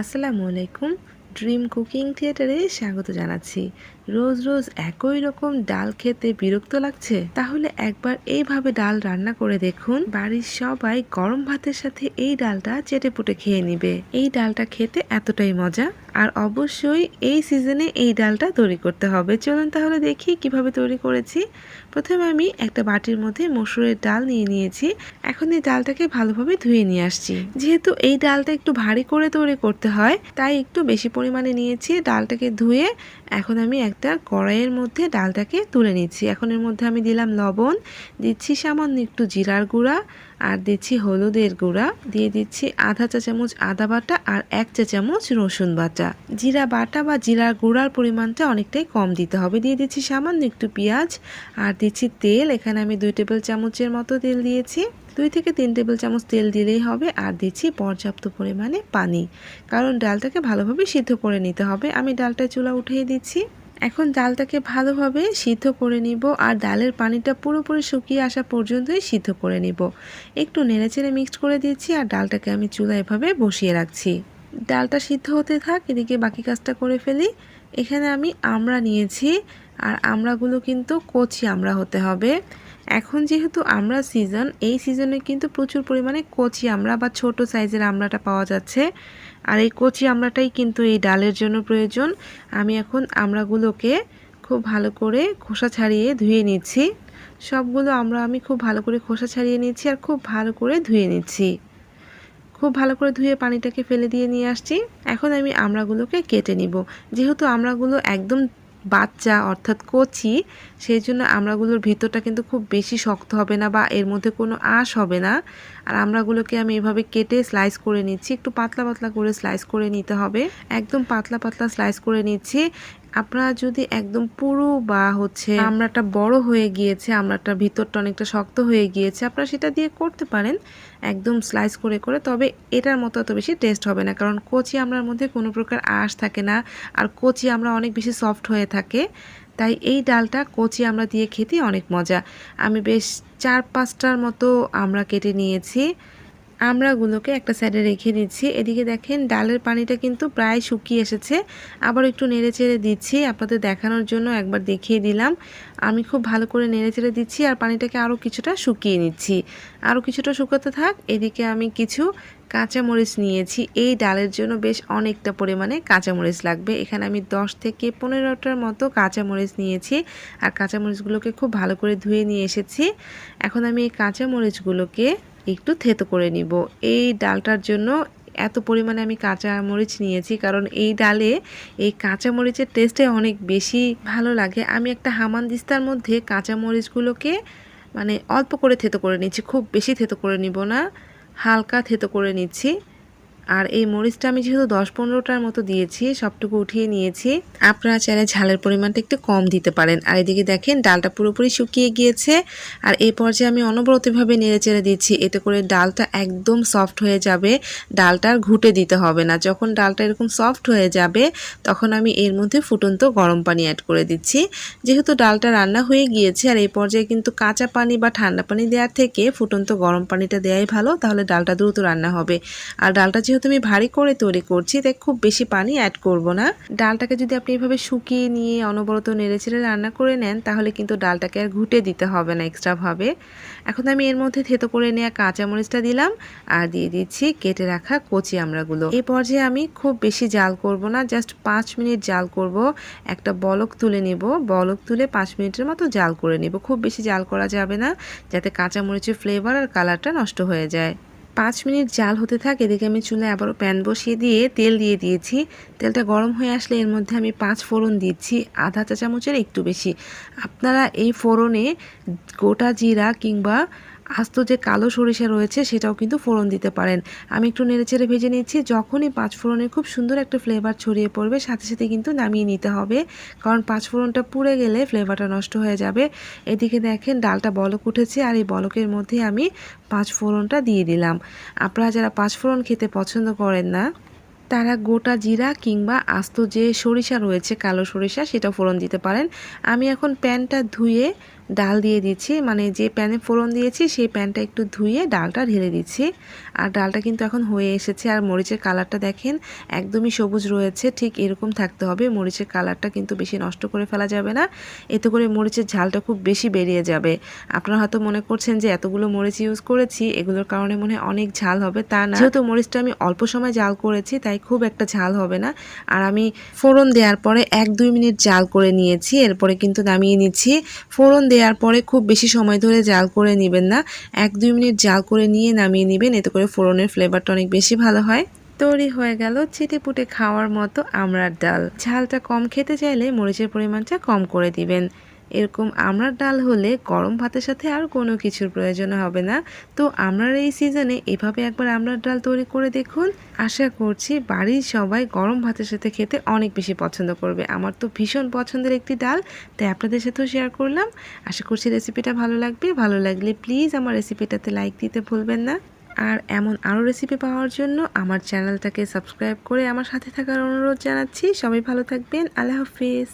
আসসালামু আলাইকুম dream cooking থিয়েটারে স্বাগত জানাচ্ছি। রোজ রোজ একই রকম ডাল খেতে বিরক্ত লাগছে? তাহলে একবার এইভাবে ডাল রান্না করে দেখুন। বাড়ির সবাই গরম ভাতের সাথে এই ডালটা চেটে পুটে খেয়ে নিবে। এই ডালটা খেতে এতটাই মজা। আর অবশ্যই এই সিজনে এই ডালটা তৈরি করতে হবে। চলুন তাহলে দেখি কীভাবে তৈরি করেছি। প্রথমে আমি একটা বাটির মধ্যে মসুরের ডাল নিয়ে নিয়েছি। এখন এই ডালটাকে ভালোভাবে ধুয়ে নিয়ে আসছি। যেহেতু এই ডালটা একটু ভারী করে তৈরি করতে হয়, তাই একটু বেশি পরিমাণে নিয়েছি। ডালটাকে ধুয়ে এখন আমি একটা কড়াইয়ের মধ্যে ডালটাকে তুলে নিচ্ছি। এখন এর মধ্যে আমি দিলাম লবণ, দিচ্ছি সামান্য একটু জিরার গুঁড়া আর দিচ্ছি হলুদের গুঁড়া। দিয়ে দিচ্ছি আধা চা চামচ আদা বাটা আর এক চা চামচ রসুন বাটা। জিরা বাটা বা জিরার গুঁড়ার পরিমাণটা অনেকটাই কম দিতে হবে। দিয়ে দিচ্ছি সামান্য একটু পেঁয়াজ আর দিচ্ছি তেল। এখানে আমি দুই টেবিল চামচের মতো তেল দিয়েছি। দুই থেকে তিন টেবিল চামচ তেল দিলেই হবে আর দিচ্ছি পর্যাপ্ত পরিমাণে পানি। কারণ ডালটাকে ভালোভাবে সিদ্ধ করে নিতে হবে। আমি ডালটা চুলা উঠিয়ে দিচ্ছি। এখন ডালটাকে ভালোভাবে সিদ্ধ করে নিব আর ডালের পানিটা পুরোপুরি শুকিয়ে আসা পর্যন্তই সিদ্ধ করে নিব। একটু নেড়েচেড়ে মিক্সড করে দিচ্ছি আর ডালটাকে আমি চুলা এভাবে বসিয়ে রাখছি। ডালটা সিদ্ধ হতে থাক, এদিকে বাকি কাজটা করে ফেলি। এখানে আমি আমড়া নিয়েছি আর আমড়াগুলো কিন্তু কচি আমড়া হতে হবে। এখন যেহেতু আমরা সিজন এই সিজনে কিন্তু প্রচুর পরিমাণে কচি আমড়া বা ছোট সাইজের আমড়াটা পাওয়া যাচ্ছে। আর এই কচি আমড়াটাই কিন্তু এই ডালের জন্য প্রয়োজন। আমি এখন আমড়াগুলোকে খুব ভালো করে খোসা ছাড়িয়ে ধুয়ে নিচ্ছি। সবগুলো আমরা আমি খুব ভালো করে খোসা ছাড়িয়ে নিচ্ছি আর খুব ভালো করে ধুয়ে নিচ্ছি। খুব ভালো করে ধুয়ে পানিটাকে ফেলে দিয়ে নিয়ে আসছি। এখন আমি আমড়াগুলোকে কেটে নিব। যেহেতু আমড়াগুলো একদম বাচ্চা অর্থাৎ কচি সেই জন্য আমরাগুলোর ভিতরটা কিন্তু খুব বেশি শক্ত হবে না বা এর মধ্যে কোনো আঁশ হবে না। আর আমরাগুলোকে আমি এভাবে কেটে স্লাইস করে নিচ্ছি। একটু পাতলা পাতলা করে স্লাইস করে নিতে হবে। একদম পাতলা পাতলা স্লাইস করে নিচ্ছি। আপনারা যদি একদম পুরো বা হচ্ছে আমড়াটা বড় হয়ে গিয়েছে আমড়াটার ভিতরটা অনেকটা শক্ত হয়ে গিয়েছে, আপনারা সেটা দিয়ে করতে পারেন, একদম স্লাইস করে করে, তবে এটার মতো অত বেশি টেস্ট হবে না, কারণ কচি আমড়ার মধ্যে কোনো প্রকার আঁশ থাকে না, আর কচি আমরা অনেক বেশি সফট হয়ে থাকে, তাই এই ডালটা কচি আমরা দিয়ে খেতে অনেক মজা। আমি বেশ চার পাঁচটার মতো আমরা কেটে নিয়েছি আমড়াগুলোকে একটা সাইডে রেখে দিচ্ছি। এদিকে দেখেন, ডালের পানিটা কিন্তু প্রায় শুকিয়ে এসেছে। আবার একটু নেড়ে চেড়ে দিচ্ছি। আপনাদের দেখানোর জন্য একবার দেখিয়ে দিলাম। আমি খুব ভালো করে নেড়ে চেড়ে দিচ্ছি আর পানিটাকে আরও কিছুটা শুকিয়ে নিচ্ছি। আরও কিছুটা শুকাতে থাক। এদিকে আমি কিছু কাঁচামরিচ নিয়েছি। এই ডালের জন্য বেশ অনেকটা পরিমাণে কাঁচামরিচ লাগবে। এখানে আমি দশ থেকে পনেরোটার মতো কাঁচামরিচ নিয়েছি আর কাঁচামরিচগুলোকে খুব ভালো করে ধুয়ে নিয়ে এসেছি। এখন আমি এই কাঁচামরিচগুলোকে একটু থেতো করে নিব। এই ডালটার জন্য এত পরিমাণে আমি কাঁচা মরিচ নিয়েছি, কারণ এই ডালে এই কাঁচামরিচের টেস্টে অনেক বেশি ভালো লাগে। আমি একটা হামান দিস্তার মধ্যে কাঁচামরিচগুলোকে মানে অল্প করে থেতো করে নিচ্ছি, খুব বেশি থেতো করে নিব না, হালকা থেতো করে নিচ্ছি। আর এই মরিচটা আমি যেহেতু দশ পনেরোটার মতো দিয়েছি, সবটুকু উঠিয়ে নিয়েছি। আপনারা চাইলে ঝালের পরিমাণটা একটু কম দিতে পারেন। আর এদিকে দেখেন, ডালটা পুরোপুরি শুকিয়ে গিয়েছে। আর এই পর্যায়ে আমি অনবরতভাবে নেড়ে চেড়ে দিচ্ছি। এতে করে ডালটা একদম সফট হয়ে যাবে। ডালটা আর ঘুটে দিতে হবে না। যখন ডালটা এরকম সফট হয়ে যাবে, তখন আমি এর মধ্যে ফুটন্ত গরম পানি অ্যাড করে দিচ্ছি। যেহেতু ডালটা রান্না হয়ে গিয়েছে, আর এই পর্যায়ে কিন্তু কাঁচা পানি বা ঠান্ডা পানি দেওয়ার থেকে ফুটন্ত গরম পানিটা দেওয়াই ভালো, তাহলে ডালটা দ্রুত রান্না হবে। আর ডালটা যেহেতু আমি ভারী করে তৈরি করছি, তাই খুব বেশি পানি অ্যাড করব না। ডালটাকে যদি আপনি এভাবে শুকিয়ে নিয়ে অনবরত নেড়েচেড়ে রান্না করে নেন, তাহলে কিন্তু ডালটাকে আর ঘুটে দিতে হবে না এক্সট্রাভাবে এখন আমি এর মধ্যে থেতো করে নেওয়া কাঁচামরিচটা দিলাম আর দিয়ে দিচ্ছি কেটে রাখা কচি আমড়াগুলো। এই পর্যায়ে আমি খুব বেশি জাল করব না জাস্ট পাঁচ মিনিট জাল করব। একটা বলক তুলে নিব, বলক তুলে পাঁচ মিনিটের মতো জাল করে নিব। খুব বেশি জাল করা যাবে না, যাতে কাঁচামরিচের ফ্লেভার আর কালারটা নষ্ট হয়ে যায়। পাঁচ মিনিট জাল হতে থাকে, এদিকে আমি চুলে আবার প্যান বসিয়ে দিয়ে তেল দিয়ে দিয়েছি। তেলটা গরম হয়ে আসলে এর মধ্যে আমি পাঁচ ফোড়ন দিচ্ছি, আধা চা চামচের একটু বেশি। আপনারা এই ফোড়নে গোটা জিরা কিংবা আস্ত যে কালো সরিষা রয়েছে সেটাও কিন্তু ফোড়ন দিতে পারেন। আমি একটু নেড়েচেড়ে ভেজে নিচ্ছি। যখনই পাঁচ ফোড়নের খুব সুন্দর একটা ফ্লেভার ছড়িয়ে পড়বে, সাথে সাথে কিন্তু নামিয়ে নিতে হবে। কারণ পাঁচ ফোড়নটা পুড়ে গেলে ফ্লেভারটা নষ্ট হয়ে যাবে। এদিকে দেখেন ডালটা বলক উঠেছে আর এই বলকের মধ্যে আমি পাঁচ ফোড়নটা দিয়ে দিলাম। আপনারা যারা পাঁচ ফোড়ন খেতে পছন্দ করেন না, তারা গোটা জিরা কিংবা আস্ত যে সরিষা রয়েছে, কালো সরিষা সেটা ফোড়ন দিতে পারেন। আমি এখন প্যানটা ধুয়ে ডাল দিয়ে দিচ্ছি। মানে যে প্যানে ফোড়ন দিয়েছি, সেই প্যানটা একটু ধুয়ে ডালটা ঢেলে দিচ্ছি। আর ডালটা কিন্তু এখন হয়ে এসেছে। আর মরিচের কালারটা দেখেন, একদমই সবুজ রয়েছে। ঠিক এরকম থাকতে হবে। মরিচের কালারটা কিন্তু বেশি নষ্ট করে ফেলা যাবে না। এতে করে মরিচের ঝালটা খুব বেশি বেরিয়ে যাবে। আপনারা হয়তো মনে করছেন যে, এতগুলো মরিচ ইউজ করেছি, এগুলোর কারণে মনে অনেক ঝাল হবে। তা না। যেহেতু মরিচটা আমি অল্প সময় জাল করেছি, তাই খুব একটা ঝাল হবে না। আর আমি ফোড়ন দেওয়ার পরে এক দুই মিনিট জাল করে নিয়েছি। এরপরে কিন্তু নামিয়ে নিচ্ছি। ফোড়ন দেওয়ার পরে খুব বেশি সময় ধরে জাল করে নেবেন না। এক, দুই মিনিট জাল করে নিয়ে নামিয়ে নেবেন, এতে করে ফোড়নের ফ্লেভারটা অনেক বেশি ভালো হয়। তৈরি হয়ে গেল চিটেপুটে খাওয়ার মতো আমরার ডাল। ঝালটা কম খেতে চাইলে মরিচের পরিমাণটা কম করে দিবেন। এরকম আমড়ার ডাল হলে গরম ভাতের সাথে আর কোনো কিছুর প্রয়োজন হবে না। তো আমরার এই সিজনে এভাবে একবার আমড়ার ডাল তৈরি করে দেখুন। আশা করছি বাড়ির সবাই গরম ভাতের সাথে খেতে অনেক বেশি পছন্দ করবে। আমার তো ভীষণ পছন্দের একটি ডাল, তাই আপনাদের সাথেও শেয়ার করলাম। আশা করছি রেসিপিটা ভালো লাগবে। ভালো লাগলে প্লিজ আমার রেসিপিটাতে লাইক দিতে ভুলবেন না। আর এমন আরও রেসিপি পাওয়ার জন্য আমার চ্যানেলটাকে সাবস্ক্রাইব করে আমার সাথে থাকার অনুরোধ জানাচ্ছি। সবাই ভালো থাকবেন। আল্লাহ হাফিজ।